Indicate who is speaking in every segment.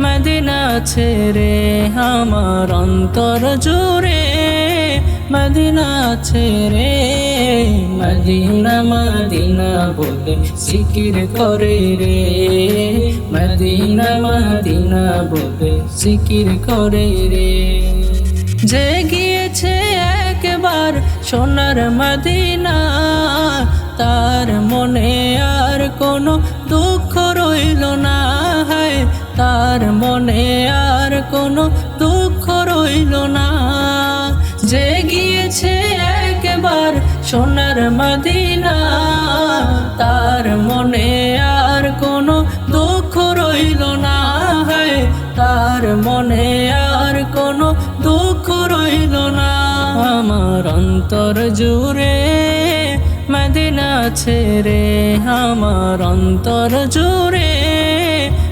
Speaker 1: Medina ছেড়ে আমার অন্তর জুড়ে। মদিনা ছেড়ে মদিনা মদিনা বলে সিকির করে রে। মদিনা মদিনা বলে সিকির করে রে। যে গিয়েছে একবার সোনার মদিনা, তার মনে আর কোনো দুঃখ রইল না। তার মনে আর কোনো দুঃখ রইল না। যে গিয়েছে একবার সোনার মদিনা, তার মনে আর কোনো দুঃখ রইল না। হয়, তার মনে আর কোনো দুঃখ রইল না। আমার অন্তর জুড়ে মদিনা ছেড়ে, আমার অন্তর জুড়ে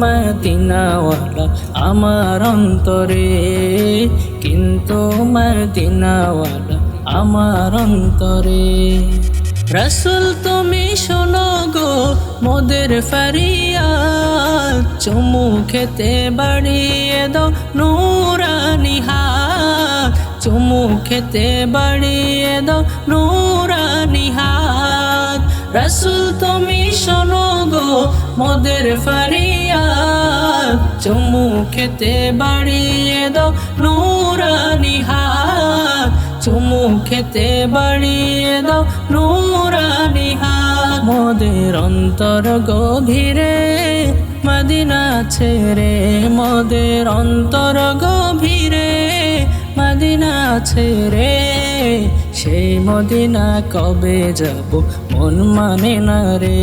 Speaker 1: মদিনাওয়ালা আমার অন্তরে। কিন্তু মদিনাওয়ালা আমার অন্তরে। রসুল তুমি শোনো গো মোদের ফারিয়া চুমু খেতে বাড়িয়ে দাও নুরানি হাত। চুমু খেতে বাড়িয়ে দাও নুরানি হাত। রসুল তুমি শোনো মোদের ফারিয়া চুমু খেতে বাড়িয়ে দাও নুরানি চুমু খেতে বাড়িয়ে দাও নুরানি হাত। মোদের অন্তর গভীরে, মদিনা ছেড়ে মোদের অন্তর গভীরে। মদিনা ছেড়ে সেই মদিনা কবে যাব মন মানে না রে।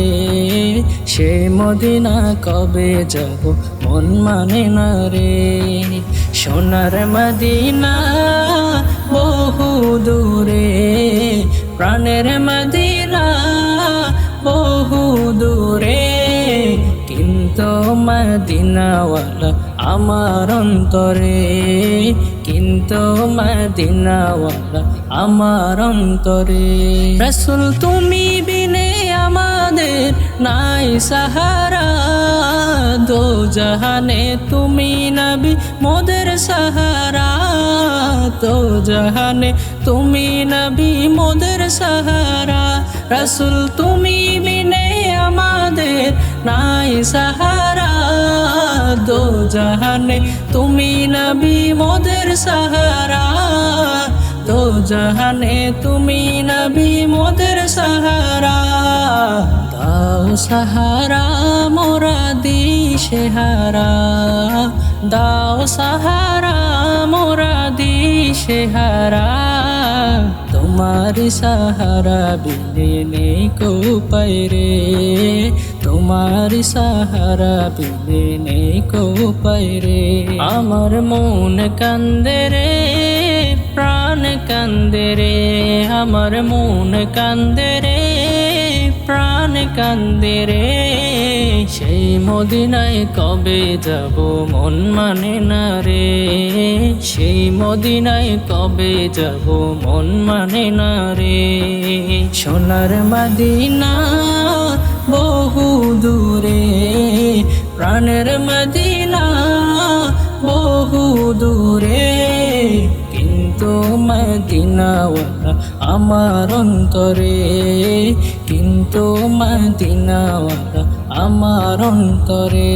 Speaker 1: সেই মদিনা কবে যাব মন মানে না রে। সোনার মদিনা বহু দূরে, প্রাণের মদিনা বহু দূরে। কিন্তু মদিনাওয়ালা আমার অন্তরে কিন্তু মদিনাওয়ালা আমার অন্তরে। রসুল, তুমি বিনে আমাদের নাই সাহারা। দো জাহানে তুমি নবী, মোদের সাহারা। তো জাহানে তুমি নবী, মোদের সাহারা। রসুল, তুমি বিনে আমাদের নাই সাহারা। দো জাহানে তুমি নবী মোদের সাহারা। দো জাহানে তুমি নবী মোদের সাহারা। দাও সাহারা, মোরা দিশে হারা। দাও সাহারা, মোরা দিশে হারা। তোমারি সাহারা বিনে নেই কো রে। তোমারি সাহারা বিনে নেই কো রে। আমার মন কান্দে রে, প্রাণ কান্দে রে। আমার মন কান্দে রে। প্রাণ কান্দে রে। সেই মদিনায় কবে যাব মন মানে না রে। সেই মদিনায় কবে যাব মন মানে না রে। সোনার মদিনা বহু দূরে, প্রাণের মদিনা বহু দূরে। কিন্তু মদিনাওয়ালা আমার অন্তরে মদিনাওয়ালা আমার অন্তরে।